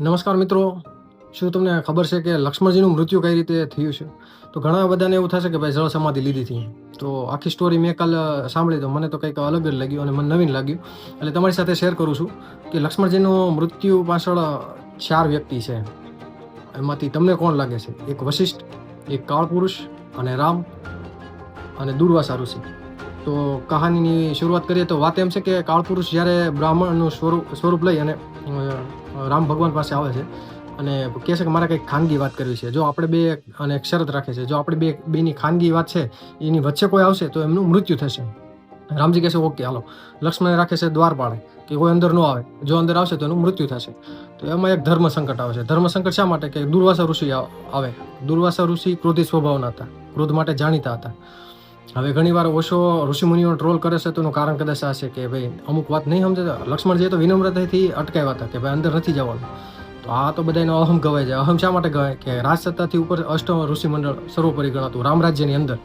નમસ્કાર મિત્રો. શું તમને ખબર છે કે લક્ષ્મણજીનું મૃત્યુ કઈ રીતે થયું છે? તો ઘણા બધાને એવું થશે કે ભાઈ જળ સમાધિ લીધી હતી. તો આખી સ્ટોરી મેં કાલ સાંભળી તો મને તો કંઈક અલગ જ લાગ્યું અને મને નવીન લાગ્યું. એટલે તમારી સાથે શેર કરું છું કે લક્ષ્મણજીનું મૃત્યુ પાછળ ચાર વ્યક્તિ છે. એમાંથી તમને કોણ લાગે છે? એક વશિષ્ઠ, એક કાળપુરુષ અને રામ અને દુર્વાસા ઋષિ. તો કહાનીની શરૂઆત કરીએ તો વાત એમ છે કે કાળપુરુષ જ્યારે બ્રાહ્મણનું સ્વરૂપ સ્વરૂપ લઈ અને રામ ભગવાન પાસે આવે છે. અને કહે છે કે મારે કંઈક ખાનગી વાત કરવી છે. જો આપણે બે, અને એક શરત રાખે છે, જો આપણે બે, બેની ખાનગી વાત છે, એની વચ્ચે કોઈ આવશે તો એમનું મૃત્યુ થશે. રામજી કહે છે, ઓકે, હાલો. લક્ષ્મણ રાખે છે દ્વારપાળે કે કોઈ અંદર ન આવે. જો અંદર આવશે તો એનું મૃત્યુ થશે. તો એમાં એક ધર્મ સંકટ આવે છે. ધર્મ સંકટ શા માટે? કે દુર્વાસા ઋષિ આવે. દુર્વાસા ઋષિ ક્રોધી સ્વભાવના હતા. ક્રોધ માટે જાણીતા હતા. હવે ઘણીવાર ઓશો ઋષિમુનિઓ ટ્રોલ કરે છે તેનું કારણ કદાચ આ છે કે ભાઈ અમુક વાત નહીં સમજે. લક્ષ્મણજીએ તો વિનમ્રતાથી અટકાવ્યા હતા કે ભાઈ અંદર નથી જવાનું. તો આ તો બધાનો અહમ ગવાય છે અહમ શા માટે ગવાય? કે રાજસત્તાથી ઉપર અષ્ટમ ઋષિમંડળ સર્વોપરી ગણાતું રામ રાજ્યની અંદર.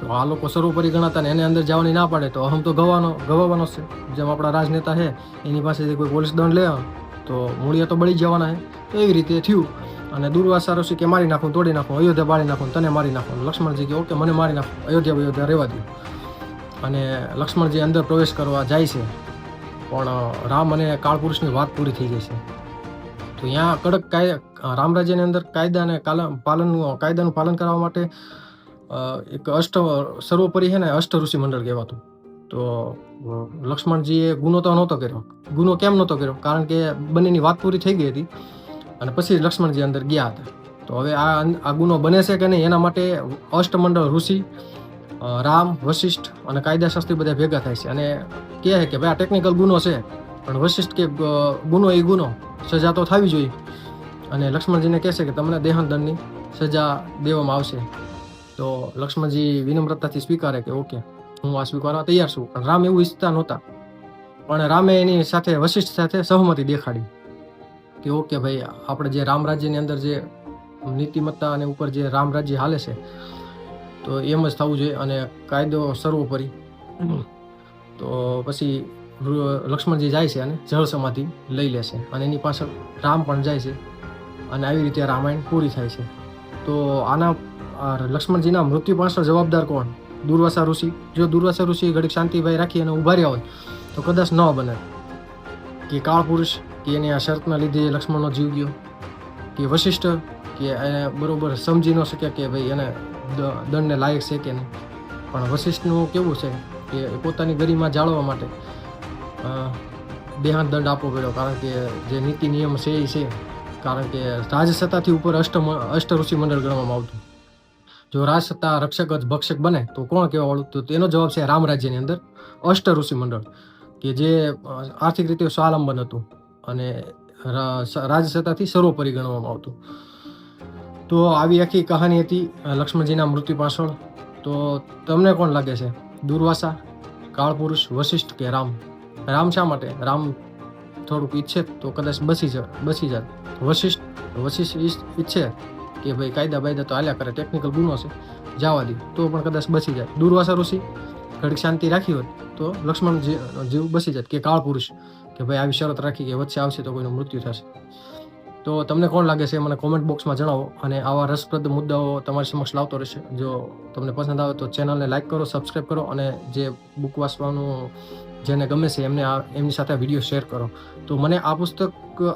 તો આ લોકો સર્વોપરી ગણાતા ને એને અંદર જવાની ના પાડે, તો અહમ તો ગવાનો, ગવાવાનો છે. જેમ આપણા રાજનેતા છે, એની પાસેથી કોઈ પોલીસ દંડ લે, તો મૂળિયા તો બળી જવાના છે. તો એવી રીતે થયું. અને દુર્વાસા ઋષિ કે મારી નાખું, તોડી નાખું, અયોધ્યા બાળી નાખું તને મારી નાખું. લક્ષ્મણજી કે ઓકે, મને મારી નાખું, અયોધ્યા અયોધ્યા રહેવા દો. અને લક્ષ્મણજી અંદર પ્રવેશ કરવા જાય છે. પણ રામ અને કાળપુરુષની વાત પૂરી થઈ ગઈ છે. તો ત્યાં કડક કાયદા રામ રાજ્યની અંદર કાયદા અને પાલનનું પાલન કાયદાનું પાલન કરવા માટે એક અષ્ટ સર્વોપરી છે ને અષ્ટ ઋષિ મંડળ કહેવાતું. તો લક્ષ્મણજીએ ગુનો તો નહોતો કર્યો. ગુનો કેમ નહોતો કર્યો? કારણ કે બંનેની વાત પૂરી થઈ ગઈ હતી. અને પછી લક્ષ્મણજી અંદર ગયા હતા. તો હવે આ આ ગુનો બને છે કે નહીં, એના માટે અષ્ટમંડળ ઋષિ રામ, વશિષ્ઠ અને કાયદાશાસ્ત્રી બધા ભેગા થાય છે. અને કહે કે ભાઈ આ ટેકનિકલ ગુનો છે, પણ વશિષ્ઠ કે ગુનો એ ગુનો, સજા તો થવી જોઈએ. અને લક્ષ્મણજીને કહે છે કે તમને દેહાંતદંડની સજા દેવામાં આવશે. તો લક્ષ્મણજી વિનમ્રતાથી સ્વીકારે કે ઓકે, હું આ સ્વીકારવા તૈયાર છું. પણ રામ એવું ઈચ્છતા નહોતા. પણ રામે એની સાથે, વશિષ્ઠ સાથે સહમતી દેખાડી. કે ઓકે ભાઈ, આપણે જે રામ રાજ્યની અંદર જે નીતિમત્તા અને ઉપર જે રામ રાજ્ય હાલે છે, તો એમ જ થવું જોઈએ અને કાયદો સર્વોપરી. તો પછી લક્ષ્મણજી જાય છે અને જળ સમાધિ લઈ લે છે અને એની પાછળ રામ પણ જાય છે અને આવી રીતે રામાયણ પૂરી થાય છે. તો આના લક્ષ્મણજીના મૃત્યુ પાછળ જવાબદાર કોણ? દુર્વાસા ઋષિ. જો દુર્વાસા ઋષિ ઘડીક શાંતિભાઈ રાખી અને ઊભા રહ્યા હોય, તો કદાચ ન બને કે કાળ પુરુષ કે એની આ શરતના લીધે લક્ષ્મણનો જીવ ગયો. કે વશિષ્ઠ, કે એને બરાબર સમજી ન શક્યા કે ભાઈ એને દંડને લાયક છે કે નહીં. પણ વશિષ્ઠનું કેવું છે કે પોતાની ગરિમા જાળવવા માટે દેહાંત દંડ આપવો પડ્યો. કારણ કે જે નીતિ નિયમ છે એ છે. કારણ કે રાજસત્તાથી ઉપર અષ્ટ ઋષિ મંડળ ગણવામાં આવતું. જો રાજસત્તા રક્ષક જ ભક્ષક બને, તો કોણ કહેવા વાળું તો તેનો જવાબ છે રામ રાજ્યની અંદર અષ્ટ ઋષિ મંડળ. કે જે આર્થિક રીતે સ્વાવલંબન હતું. અને રાજસત્તાથી સર્વોપરી ગણવામાં આવતું. તો આવી આખી કહાની હતી લક્ષ્મણજીના મૃત્યુ પાછળ. તો તમને કોણ લાગે છે? દુર્વાસા, કાળપુરુષ વશિષ્ઠ કે રામ? રામ શા માટે? રામ થોડુંક ઈચ્છે તો કદાચ બસી જ, બસી જાત. વશિષ્ઠ વશિષ્ઠ ઈચ્છે કે ભાઈ કાયદા બાયદા તો હાલ્યા કરે ટેકનિકલ ગુનો છે, જવા દે, તો પણ કદાચ બસી જાય. દુર્વાસા ઋષિ, ઘડીક શાંતિ રાખી હોત તો લક્ષ્મણ જીવ બસી જાત કે કાળ પુરુષ કે ભાઈ આવી શરત રાખી કે વચ્ચે આવશે તો કોઈનું મૃત્યુ થશે. તો તમને કોણ લાગે છે મને કોમેન્ટ બોક્સમાં જણાવો અને આવા રસપ્રદ મુદ્દાઓ તમારી સમક્ષ લાવતો રહેશે. જો તમને પસંદ આવે તો ચેનલને લાઈક કરો સબસ્ક્રાઈબ કરો અને જે બુક વાંચવાનું જેને ગમે છે એમને આ એમની સાથે વીડિયો શેર કરો. તો મને આ પુસ્તક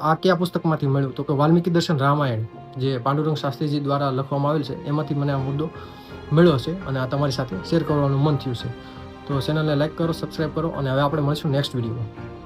આ કયા પુસ્તકમાંથી મળ્યું? તો કે વાલ્મીકી દર્શન રામાયણ, જે પાંડુરંગ શાસ્ત્રીજી દ્વારા લખવામાં આવેલ છે, એમાંથી મને આ મુદ્દો મળ્યો છે અને આ તમારી સાથે શેર કરવાનું મન થયું છે. તો ચેનલને લાઈક કરો સબસ્ક્રાઈબ કરો અને હવે આપણે મળીશું નેક્સ્ટ વિડીયોમાં